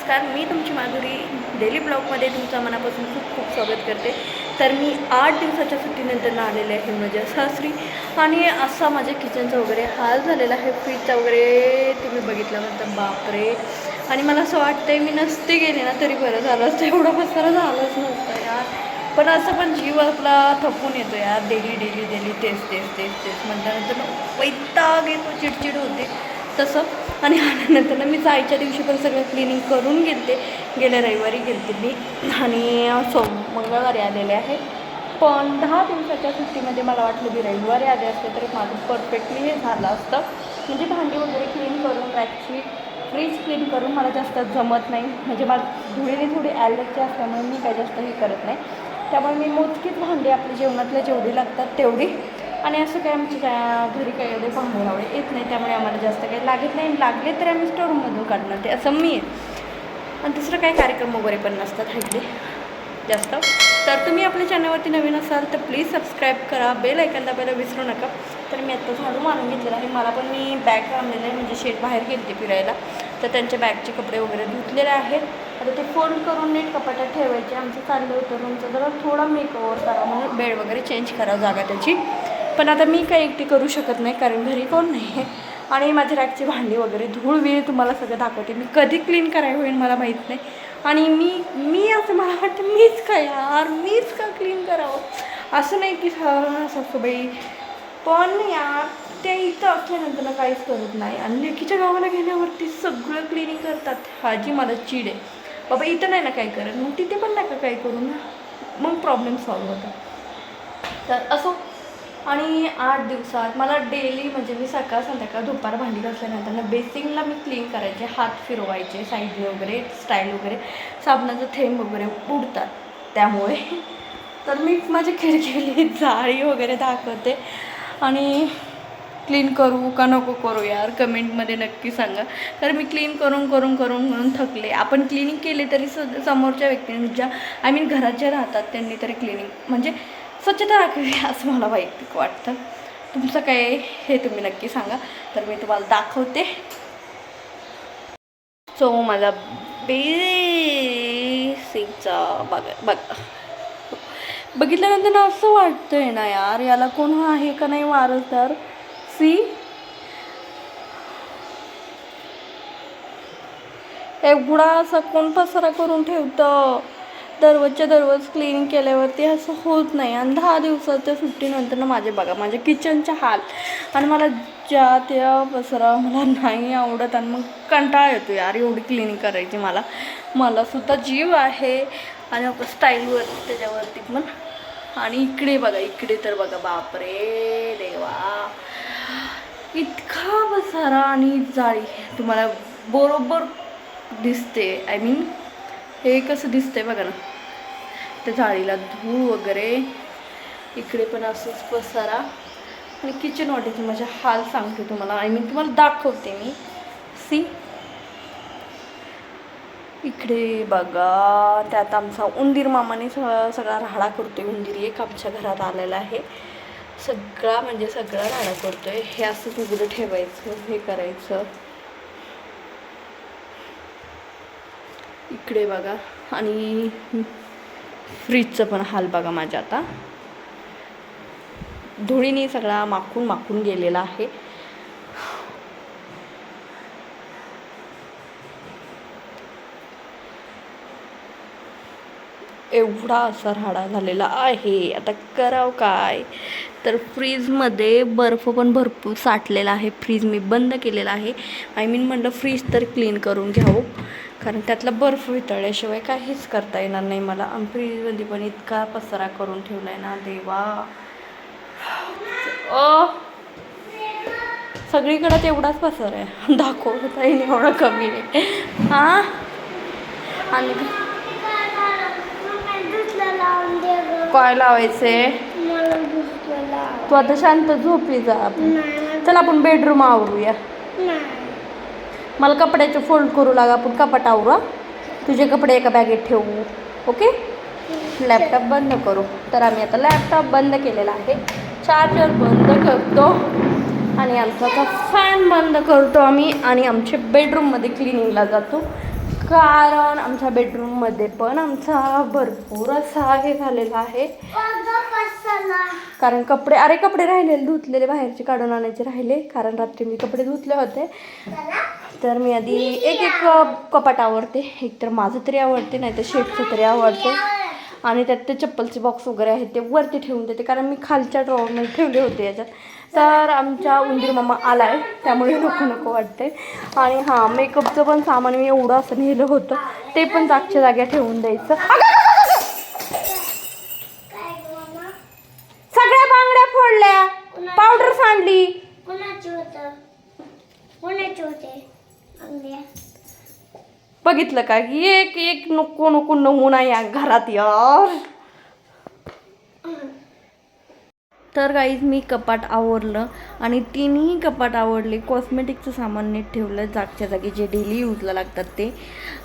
नमस्कार मी तुमची माधुरी. डेली ब्लॉगमध्ये तुमचं मनापासून खूप खूप स्वागत करते. तर मी आठ दिवसाच्या सुट्टीनंतर आलेले आहे माझ्या सासरी. आणि असा माझ्या किचनचा वगैरे हाल झालेला आहे. फ्रीजचा वगैरे तुम्ही बघितल्यानंतर बापरे. आणि मला असं वाटतंय मी नसते गेले ना तरी बरं झालं असतं. एवढा पसारा झालंच नसतं यार. पण असं पण जीव आपला थपून येतो यार. डेली डेली डेली तेच तेच तेच तेच. म्हणल्यानंतर ना वैताग येतो चिडचिड होते. तसं. आणि आल्यानंतर ना मी जायच्या दिवशी पण सगळं क्लिनिंग करून घेते. गेल्या रविवारी गेलते मी. आणि सो मंगळवारी आलेले आहे. पण दहा दिवसाच्या सुट्टीमध्ये मला वाटलं मी रविवारी आले असते तर माझं परफेक्टली हे झालं असतं. म्हणजे भांडी वगैरे क्लीन करून रॅकची फ्रीज क्लीन करून मला जास्त जमत नाही. म्हणजे मला धुळीने थोडी ॲलर्जी असल्यामुळे मी काही जास्त हे करत नाही. त्यामुळे मी मोजकीच भांडी आपल्या जेवणातल्या जेवढी लागतात तेवढी आणि असं काय आमच्या घरी काही एवढे पाहुणे लावडे येत नाही त्यामुळे आम्हाला जास्त काही लागत नाही. लागले तर आम्ही स्टोरूममधून काढणार ते असं मी आणि दुसरं काही कार्यक्रम वगैरे पण नसतात हल्ली जास्त. तर तुम्ही आपल्या चॅनलवरती नवीन असाल तर प्लीज सबस्क्राईब करा. बेल ऐकायला दाबायला विसरू नका. तर मी आत्ता झाडू मारून घेतलेला आहे. मला पण मी बॅग आणलेलं आहे म्हणजे शेट बाहेर गेलते फिरायला. तर त्यांच्या बॅगचे कपडे वगैरे धुतलेले आहेत. आता ते फोल्ड करून नीट कपाटात ठेवायचे. आमचं चाललं होतं. रूमचं जरा थोडा मेकओवर करा म्हणून बेड वगैरे चेंज करा जागा त्याची. पण आता मी काही एकटी करू शकत नाही कारण घरी कोण नाही आहे आणि माझ्या रॅकची भांडी वगैरे धूळ वेळ तुम्हाला सगळं दाखवते. मी कधी क्लीन करायला होईल मला माहीत नाही. आणि मी मी असं मला वाटतं मीच का यार मीच का क्लीन करावं? असं नाही की सासूबाई. पण यार ते इथं असल्यानंतर ना काहीच करत नाही. आणि लेकीच्या गावाला गेल्यावरती सगळं क्लिनिंग करतात. हाजी मला चीड आहे. बाबा इथं नाही ना काय करत. मग तिथे पण नका काय करू ना. मग प्रॉब्लेम सॉल्व्ह होता तर असो आणि आठ दिवसात मला डेली म्हणजे मी सकाळ संध्याकाळ दुपार भांडी घासल्यानंतर बेसिंगला मी क्लीन करायचे हात फिरवायचे साईडने वगैरे स्टाईल वगैरे साबणाचं थेंब वगैरे उडतात त्यामुळे. तर मी माझी खिडकीली जाळी वगैरे दाखवते आणि क्लीन करू का नको करू यार कमेंटमध्ये नक्की सांगा. तर मी क्लीन करून करून करून करून थकले. आपण क्लिनिंग केले तरी स समोरच्या व्यक्तीने ज्या आय मीन घरात जे राहतात त्यांनी तरी क्लिनिंग म्हणजे स्वच्छता राखावी असं मला वैयक्तिक वाटतं. तुमचं काय हे तुम्ही नक्की सांगा. तर मी तुम्हाला दाखवते. सो माझा बेसिकचा बघा बघा. बघितल्यानंतर ना असं वाटतंय ना यार याला कोण आहे का नाही वारसदार सी एवढा असा कोण पसारा करून ठेवतं? दररोजच्या दररोज क्लीनिंग केल्यावरती असं होत नाही. आणि दहा दिवसाच्या सुट्टीनंतर ना माझे बघा माझ्या किचनच्या हाल. आणि मला ज्या त्या पसरा मला नाही आवडत आणि मग कंटाळा येतो यार एवढी क्लिनिंग करायची मला. मलासुद्धा जीव आहे. आणि स्टाईलवर त्याच्यावरती पण. आणि इकडे बघा इकडे तर बघा बापरे देवा. इतका पसारा आणि जाळी. तुम्हाला बरोबर दिसते. आय मीन हे कसं दिसतंय बघा ना. त्या जाळीला धूळ वगैरे. इकडे पण असंच पसारा. आणि किचन वाटेची माझ्या हाल सांगते तुम्हाला. आय मीन तुम्हाला दाखवते मी. सी इकडे बघा. त्यात आमचा उंदीर मामाने स सगळा राडा करतोय उंदीर. एक आमच्या घरात आलेला आहे. सगळा म्हणजे सगळा राडा करतोय. हे असंच उघडं ठेवायचं हे करायचं. इकडे बघा. आणि फ्रीजचं पण हाल बघा माझ्या आता. धुळीने सगळा माखून माखून गेलेला आहे. एवढा असा राडा झालेला आहे. आता करावं काय? तर फ्रीजमध्ये बर्फ पण भरपूर साठलेला आहे. फ्रीज मी बंद केलेला आहे. आय मीन म्हणलं फ्रीज तर क्लीन करून घ्यावं. कारण त्यातला बर्फ वितळल्याशिवाय काहीच करता येणार नाही मला. आणि फ्रीजमध्ये पण इतका पसारा करून ठेवला आहे ना देवा. अ सगळीकडे तेवढाच पसारा आहे. दाखवता येईल एवढा कमी आहे हां? आणि काय लावायचे तू आता शांत झोपी जा. आपण चल आपण बेडरूम आवरूया. मला कपड्याचे फोल्ड करू लागा आपण कपाट आवरू तुझे कपडे एका बॅगेत ठेवू ओके लॅपटॉप बंद करू. तर आम्ही आता लॅपटॉप बंद केलेला आहे. चार्जर बंद करतो. आणि आमचा फॅन बंद करतो आम्ही. आणि आमच्या बेडरूममध्ये क्लिनिंगला जातो. कारण आमच्या बेडरूममध्ये पण आमचा भरपूर असा हे झालेला आहे. कारण कपडे अरे कपडे राहिलेले धुतलेले बाहेरचे काढून आणायचे राहिले. कारण रात्री मी कपडे धुतले होते. तर मी आधी एक एक कपाट आवडते. एक तर माझं तरी आवडते नाही तर शेटचं तरी आवडते. आणि त्यात ते चप्पलचे बॉक्स वगैरे आहेत ते वरती ठेवून देते. कारण मी खालच्या ड्रॉवरमध्ये ठेवले होते याच्यात. तर आमच्या उंदीर मामा आला आहे त्यामुळे नको नको वाटते आणि हां मेकअपचं पण सामान मी एवढं असं नेलं होतं. ते पण जागच्या जाग्या ठेवून द्यायचं. बघितलं का? एक एक नको नको नमुना या घरात यार. तर काहीच मी कपाट आवरलं आणि तिन्ही कपाट आवडले कॉस्मेटिकचं सामान नीट ठेवलं. जागच्या जागी जे डेली यूजला लागतात ते.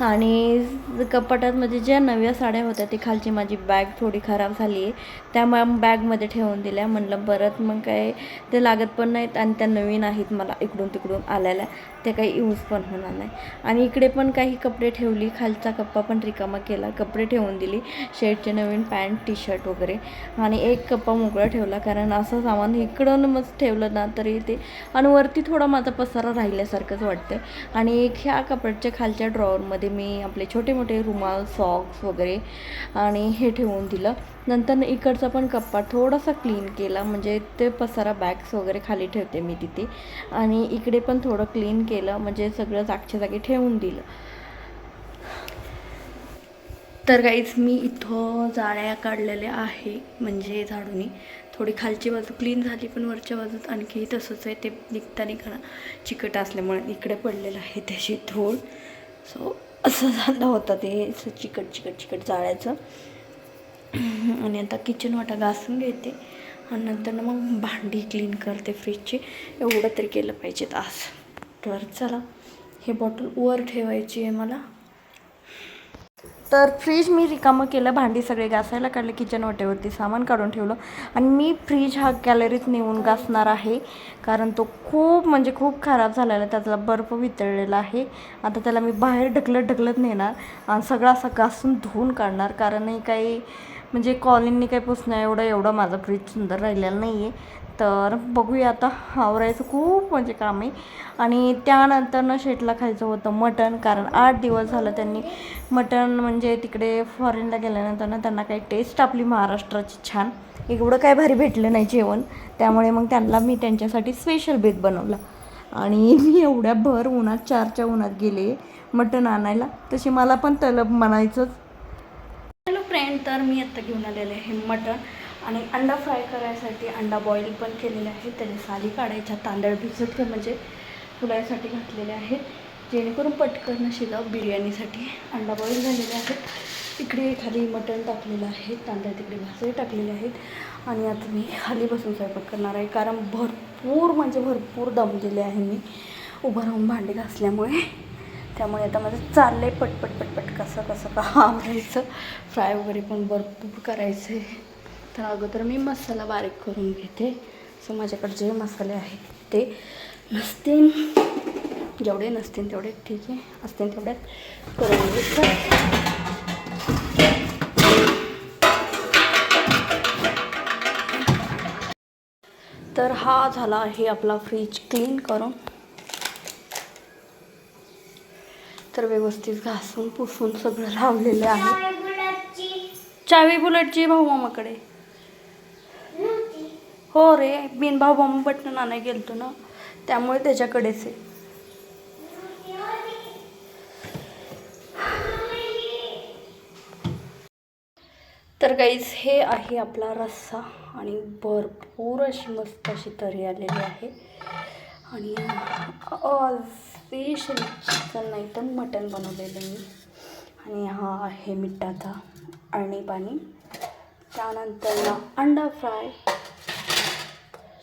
आणि कपाटात म्हणजे ज्या नव्या साड्या होत्या ती खालची माझी बॅग थोडी खराब झाली आहे त्यामुळे बॅगमध्ये ठेवून दिल्या. म्हणलं परत मग काय ते लागत पण नाहीत आणि त्या नवीन आहेत मला इकडून तिकडून आलेल्या ते काही यूज पण होणार नाही. आणि इकडे पण काही कपडे ठेवली. खालचा कप्पा पण रिकामा केला. कपडे ठेवून दिली. शर्टचे नवीन पॅन्ट टी शर्ट वगैरे. आणि एक कप्पा मोकळा ठेवला. कारण असं सामान इकडून मग ठेवलं ना तरी ते आणि वरती थोडा माझा पसारा राहिल्यासारखंच वाटतं आणि एक ह्या कपड्याच्या खालच्या ड्रॉवरमध्ये मी आपले छोटे मोठे रुमाल सॉक्स वगैरे आणि हे ठेवून दिलं. नंतर इकडचा पण कप्पा थोडासा क्लीन केला. म्हणजे ते पसारा बॅग्स वगैरे खाली ठेवते मी तिथे. आणि इकडे पण थोडं क्लीन केलं. म्हणजे सगळं जागच्या जागी ठेवून दिलं. तर काहीच मी इथं जाळ्या काढलेल्या आहे. म्हणजे झाडूनी. थोडी खालची बाजू क्लीन झाली पण वरच्या बाजूत आणखी तसंच आहे. ते निघता निघणं चिकट असल्यामुळे इकडे पडलेलं आहे त्याची धूळ. सो असं झालं होतं ते असं चिकट चिकट चिकट जाळ्याचं. आणि आता किचन वाटा घासून घेते. आणि नंतर मग भांडी क्लीन करते फ्रीजची एवढं तरी केलं पाहिजेत आज. तर चला हे बॉटल वर ठेवायची आहे मला. तर फ्रीज मी रिकामं केलं भांडी सगळे घासायला काढले किचन वाटेवरती सामान काढून ठेवलं. आणि मी फ्रीज हा गॅलरीत नेऊन घासणार आहे कारण तो खूप म्हणजे खूप खराब झालेला आहे त्यातला बर्फ वितळलेला आहे. आता त्याला मी बाहेर ढकलत ढकलत नेणार आणि सगळा असा घासून धुवून काढणार कारण हे काही म्हणजे कॉलिननी काही पुसणं एवढं एवढं माझं फ्रीज सुंदर राहिलेलं नाही आहे तर बघूया आता आवरायचं खूप म्हणजे काम आहे. आणि त्यानंतरनं शेटला खायचं होतं मटण कारण आठ दिवस झालं त्यांनी मटण म्हणजे तिकडे फॉरेनला गेल्यानंतर ना त्यांना काही टेस्ट आपली महाराष्ट्राची छान. एवढं काय भारी भेटलं नाही जेवण. त्यामुळे मग त्यांना मी त्यांच्यासाठी स्पेशल बेत बनवला. आणि मी एवढ्या भर उन्हात चारच्या उन्हात गेले मटण आणायला. तशी मला पण तलब म्हणायचंच. फ्रेंड तर मी आत्ता घेऊन आलेले आहे मटण आणि अंडा फ्राय करायसाठी अंडा बॉईल पण केलेले आहे. त्याने साली काढायच्या तांदळ भिजत म्हणजे फुलायसाठी घातलेले आहेत जेणेकरून पटकन शिलं बिर्याणीसाठी अंडा बॉईल झालेले आहेत. इकडे खाली मटण टाकलेलं आहे. तांदळ तिकडे भाजही टाकलेले आहेत. आणि आता मी खाली बसून स्वयंपाक करणार आहे. कारण भरपूर म्हणजे भरपूर दम दिले आहे मी. उभं राहून भांडी घासल्यामुळे. त्यामुळे आता माझं चाललं आहे पटपट पटपट कसं कसं का आवरायचं फ्राय वगैरे पण भरपूर करायचं आहे तर अगोदर मी मसाला बारीक करून घेते. सो माझ्याकडे जे मसाले आहेत ते नसतील. जेवढे नसतील तेवढे ठीक आहे. असतील तेवढ्यात करून घेतात तर हा झाला आहे आपला फ्रीज क्लीन करून. तर व्यवस्थित घासून पुसून सगळं लावलेलं आहे. चावी बुलेटची भाऊ मामाकडे हो रे बिन भाऊ मामा बटन आणाय गेलतो ना त्यामुळे त्याच्याकडेच आहे. तर गाईज हे आहे आपला रस्सा आणि भरपूर अशी मस्त अशी तरी आलेली आहे. आणि स्पेशल चिकन नाही तर मटण बनवलेलं मी. आणि हा आहे मिठाचा अळणी पाणी त्यानंतर ना अंडा फ्राय.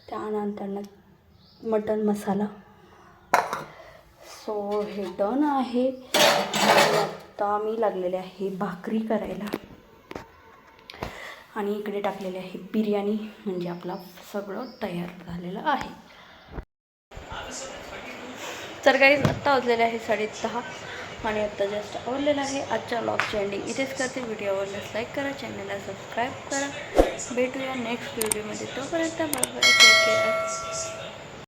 त्यानंतर ना मटन मसाला. सो हे डन आहे. आता मी लागलेले आहे भाकरी करायला. आणि इकडे टाकलेले आहे बिर्याणी. म्हणजे आपला सगळं तयार झालेलं आहे. तर काही आत्ता वाजलेले आहे साडेसहा आणि आत्ता जास्त आवडलेला आहे. आजच्या ब्लॉगची एंडिंग इथेच करते. व्हिडिओ आवडल्यास लाईक करा चॅनलला सबस्क्राईब करा. भेटूया नेक्स्ट व्हिडिओमध्ये तोपर्यंत बरोबर टेक केअर